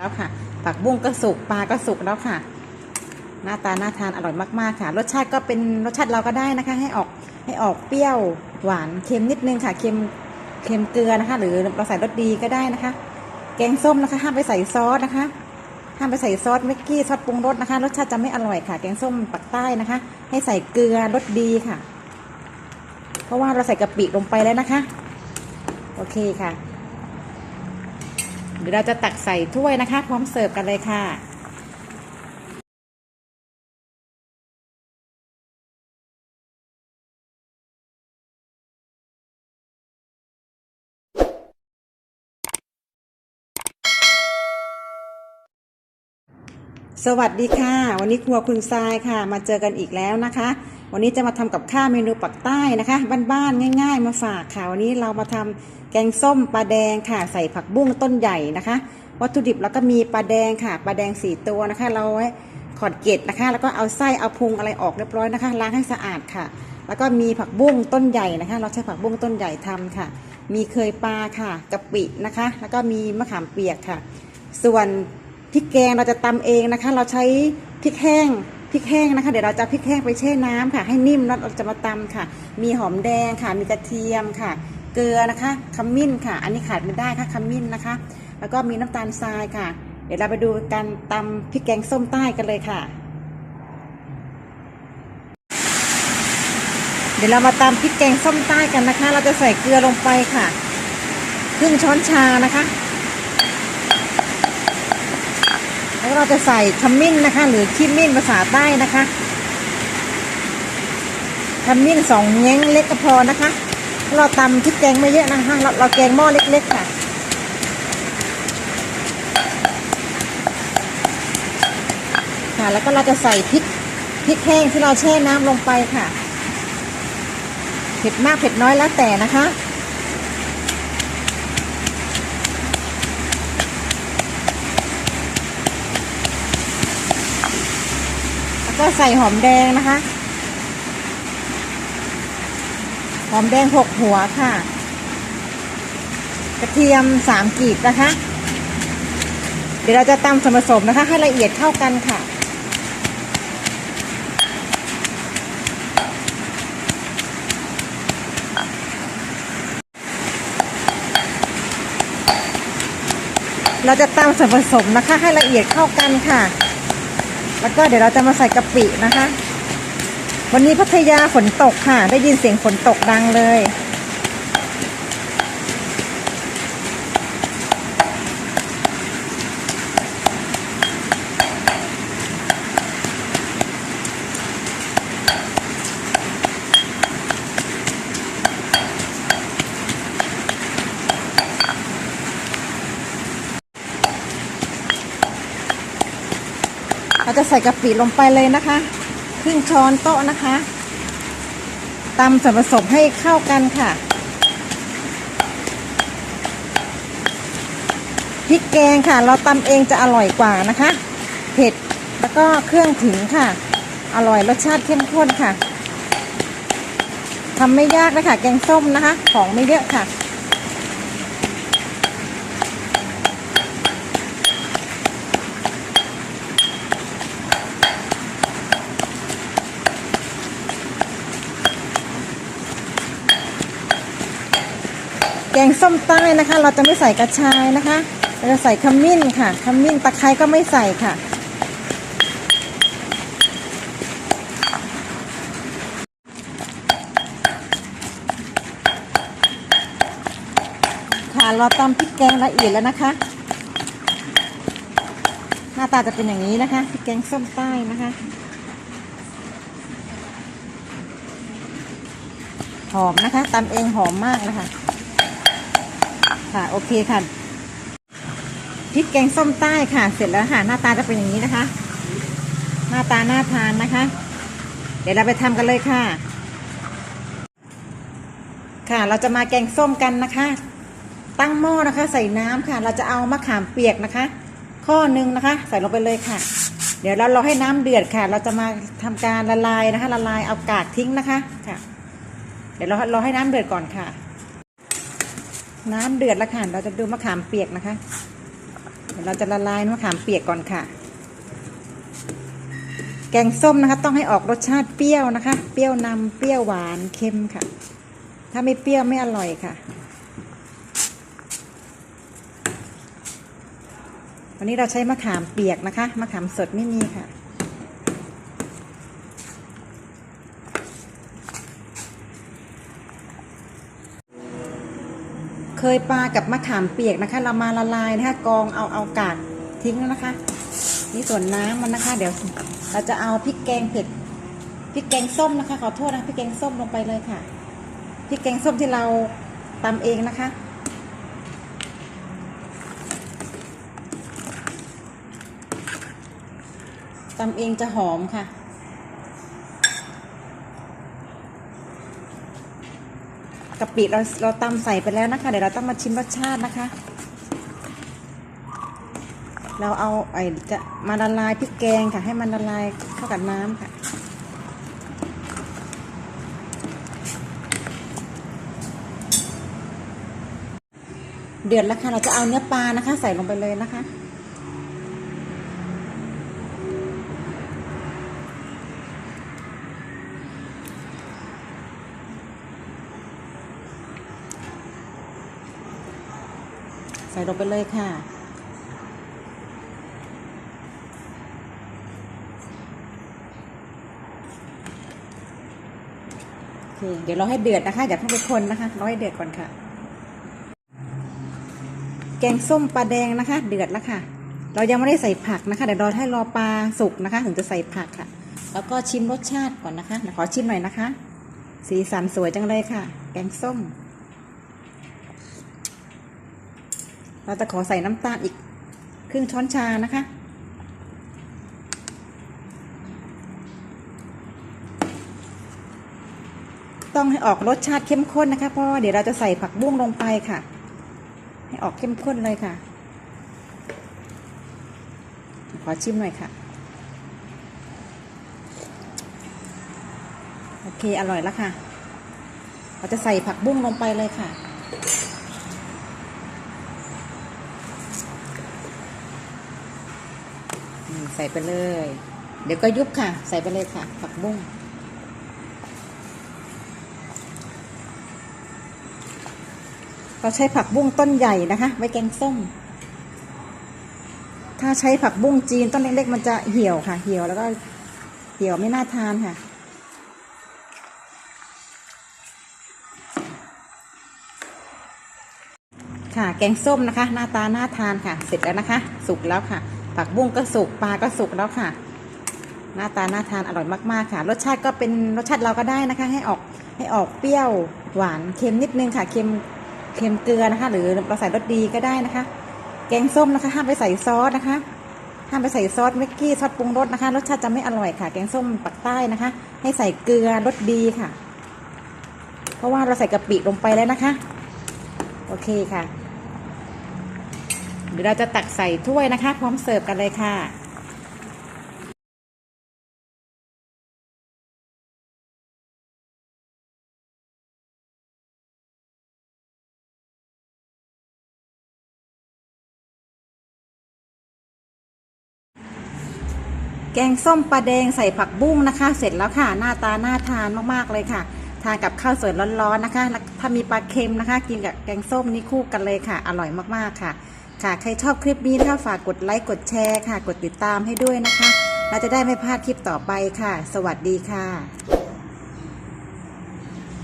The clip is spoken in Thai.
แล้วค่ะ ผักบุ้งก็สุกปลาก็สุกแล้วค่ะ หน้าตาน่าทานอร่อยมากๆค่ะ รสชาติก็เป็นรสชาติเราก็ได้นะคะ ให้ออกให้ออกเปรี้ยวหวานเค็มนิดนึงค่ะเค็มเค็มเกลือนะคะ หรือเราใส่รสดีก็ได้นะคะ แกงส้มนะคะ ห้ามไปใส่ซอสนะคะห้ามไปใส่ซอสเมกกี้ซอสปรุงรสนะคะ รสชาติจะไม่อร่อยค่ะ แกงส้มปักใต้นะคะ ให้ใส่เกลือรสดีค่ะ เพราะว่าเราใส่กะปิลงไปแล้วนะคะ โอเคค่ะ เดี๋ยวเราจะตักใส่ถ้วยนะคะ พร้อมเสิร์ฟกันเลยค่ะสวัสดีค่ะ วันนี้ครัวคุณทรายค่ะ มาเจอกันอีกแล้วนะคะ วันนี้จะมาทำกับข้าวเมนูปักใต้นะคะ บ้านๆง่าย ๆ มาฝากค่ะวันนี้เรามาทำแกงส้มปลาแดงค่ะ ใส่ผักบุ้งต้นใหญ่นะคะ วัตถุดิบแล้วก็มีปลาแดงค่ะปลาแดงสี่ตัวนะคะ เราไว้ขอดเกล็ดนะคะ แล้วก็เอาไส้เอาพุงอะไรออกเรียบร้อยนะคะ ล้างให้สะอาดค่ะ แล้วก็มีผักบุ้งต้นใหญ่นะคะ เราใช้ผักบุ้งต้นใหญ่ทำค่ะ มีเคยปลาค่ะกะปินะคะ แล้วก็มีมะขามเปียกค่ะ ส่วนพริกแกงเราจะตำเองนะคะ เราใช้พริกแห้ง พริกแห้งนะคะ เดี๋ยวเราจะพริกแห้งไปแช่น้ำค่ะ ให้นิ่มแล้วเราจะมาตำค่ะ มีหอมแดงค่ะ มีกระเทียมค่ะ เกลือนะคะขมิ้นค่ะ อันนี้ขาดไม่ได้ค่ะขมิ้นนะคะ แล้วก็มีน้ำตาลทรายค่ะ เดี๋ยวเราไปดูการตำพริกแกงส้มใต้กันเลยค่ะ เดี๋ยวเรามาตำพริกแกงส้มใต้กันนะคะ เราจะใส่เกลือลงไปค่ะ ครึ่งช้อนชานะคะ แล้วเราจะใส่ขมิ้นนะคะ หรือขี้มิ้นภาษาใต้นะคะขมิ้นสองแง้งเล็กก็พอนะคะ เราตำพริกแกงไม่เยอะนะคะ เราเราแกงหม้อเล็กๆค่ะค่ะ แล้วก็เราจะใส่พริกพริกแห้งที่เราแช่น้ำลงไปค่ะ เผ็ดมากเผ็ดน้อยแล้วแต่นะคะ แล้ว ก็ใส่หอมแดงนะคะ หอมแดงหกหัวค่ะ กระเทียมสามกีบนะคะ เดี๋ยวเราจะตำส่วนผสมนะคะ ให้ละเอียดเข้ากันค่ะเราจะตำส่วนผสมนะคะ ให้ละเอียดเข้ากันค่ะ แล้วก็เดี๋ยวเราจะมาใส่กะปินะคะ วันนี้พัทยาฝนตกค่ะ ได้ยินเสียงฝนตกดังเลย จะใส่กะปิลงไปเลยนะคะครึ่งช้อนโต๊ะนะคะตำส่วนผสมให้เข้ากันค่ะพริกแกงค่ะ เราตำเองจะอร่อยกว่านะคะ เผ็ดแล้วก็เครื่องถึงค่ะ อร่อยรสชาติเข้มข้นค่ะทำไม่ยากนะคะแกงส้มนะคะ ของไม่เยอะค่ะ งส้มใต้นะคะ เราจะไม่ใส่กระชายนะคะ เราจะใส่ขมิ้นค่ะ ขมิ้นตะไคร้ก็ไม่ใส่ค่ะ ค่ะเราตำพริกแกงละเอียดแล้วนะคะ หน้าตาจะเป็นอย่างนี้นะคะพริกแกงส้มใต้นะคะหอมนะคะตำเองหอมมากนะคะ ค่ะโอเคค่ะพริกแกงส้มใต้ค่ะ เสร็จแล้วค่ะ หน้าตาจะเป็นอย่างนี้นะคะ หน้าตาน่าทานนะคะ เดี๋ยวเราไปทำกันเลยค่ะ ค่ะเราจะมาแกงส้มกันนะคะ ตั้งหม้อนะคะ ใส่น้ำค่ะ เราจะเอามะขามเปียกนะคะ ข้อหนึ่งนะคะ ใส่ลงไปเลยค่ะ เดี๋ยวเรารอให้น้ำเดือดค่ะ เราจะมาทำการละลายนะคะ ละลายเอากากทิ้งนะคะค่ะ เดี๋ยวเรารอให้น้ำเดือดก่อนค่ะ น้ำเดือดแล้วค่ะ เราจะดูมะขามเปียกนะคะ เดี๋ยวเราจะละลายมะขามเปียกก่อนค่ะ แกงส้มนะคะ ต้องให้ออกรสชาติเปรี้ยวนะคะ เปรี้ยวนำเปรี้ยวหวานเค็มค่ะ ถ้าไม่เปรี้ยวไม่อร่อยค่ะ วันนี้เราใช้มะขามเปียกนะคะ มะขามสดไม่มีค่ะ เคยปลากับมะขามเปียกนะคะ เรามาละลายนะคะ กองเอาเอากากทิ้งแล้วนะคะ นี่ส่วนน้ำมันนะคะ เดี๋ยวเราจะเอาพริกแกงเผ็ดพริกแกงส้มนะคะ ขอโทษนะพริกแกงส้มลงไปเลยค่ะพริกแกงส้มที่เราตำเองนะคะ ตำเองจะหอมค่ะ กะปิเราเราตำใส่ไปแล้วนะคะ เดี๋ยวเราต้องมาชิมรสชาตินะคะ เราเอาไอ้จะมาละลายพริกแกงค่ะ ให้มันละลายเข้ากับน้ำค่ะ เดือดแล้วค่ะเราจะเอาเนื้อปลานะคะ ใส่ลงไปเลยนะคะ ส่ลงไปเลยค่ะ เดี๋ยวเราให้เดือดนะคะอย่าเพิ่งไปคนนะคะเราให้เดือดก่อนค่ะ แกงส้มปลาแดงนะคะ เดือดแล้วค่ะ เรายังไม่ได้ใส่ผักนะคะเดี๋ยวราให้รอปลาสุกนะคะ ถึงจะใส่ผักค่ะ แล้วก็ชิมรสชาติก่อนนะคะขอชิมหน่อยนะคะ สีสันสวยจังเลยค่ะ แกงส้ม เราจะขอใส่น้ำตาลอีกครึ่งช้อนชานะคะ ต้องให้ออกรสชาติเข้มข้นนะคะเพราะว่าเดี๋ยวเราจะใส่ผักบุ้งลงไปค่ะ ให้ออกเข้มข้นเลยค่ะ ขอชิมหน่อยค่ะ โอเคอร่อยแล้วค่ะ เราจะใส่ผักบุ้งลงไปเลยค่ะ อืม ใส่ไปเลย เดี๋ยวก็ยุบค่ะ ใส่ไปเลยค่ะ ผักบุ้งเราใช้ผักบุ้งต้นใหญ่นะคะไว้แกงส้ม ถ้าใช้ผักบุ้งจีนต้นเล็กๆมันจะเหี่ยวค่ะ เหี่ยวแล้วก็เหี่ยวไม่น่าทานค่ะ ค่ะแกงส้มนะคะ หน้าตาน่าทานค่ะ เสร็จแล้วนะคะ สุกแล้วค่ะ ผักบุ้งก็สุกปลาก็สุกแล้วค่ะ หน้าตาน่าทานอร่อยมากๆค่ะ รสชาติก็เป็นรสชาติเราก็ได้นะคะ ให้ออกให้ออกเปรี้ยวหวานเค็มนิดนึงค่ะเค็มเค็มเกลือนะคะ หรือเราใส่รสดีก็ได้นะคะ แกงส้มนะคะ ห้ามไปใส่ซอสนะคะห้ามไปใส่ซอสเมกกี้ซอสปรุงรสนะคะ รสชาติจะไม่อร่อยค่ะ แกงส้มปักใต้นะคะ ให้ใส่เกลือรสดีค่ะ เพราะว่าเราใส่กะปิลงไปแล้วนะคะ โอเคค่ะ ดี๋ยวเราจะตักใส่ถ้วยนะคะ พร้อมเสิร์ฟกันเลยค่ะแกงส้มปลาแดงใส่ผักบุ้งนะคะ เสร็จแล้วค่ะหน้าตาน่าทานมากๆเลยค่ะ ทานกับข้าวสวยร้อนๆนะคะ ถ้ามีปลาเค็มนะคะ กินกับแกงส้มนี่คู่กันเลยค่ะ อร่อยมากๆค่ะ ค่ะ ใครชอบคลิปนี้นะคะฝากกดไลค์กดแชร์ค่ะ กดติดตามให้ด้วยนะคะ เราจะได้ไม่พลาดคลิปต่อไปค่ะ สวัสดีค่ะ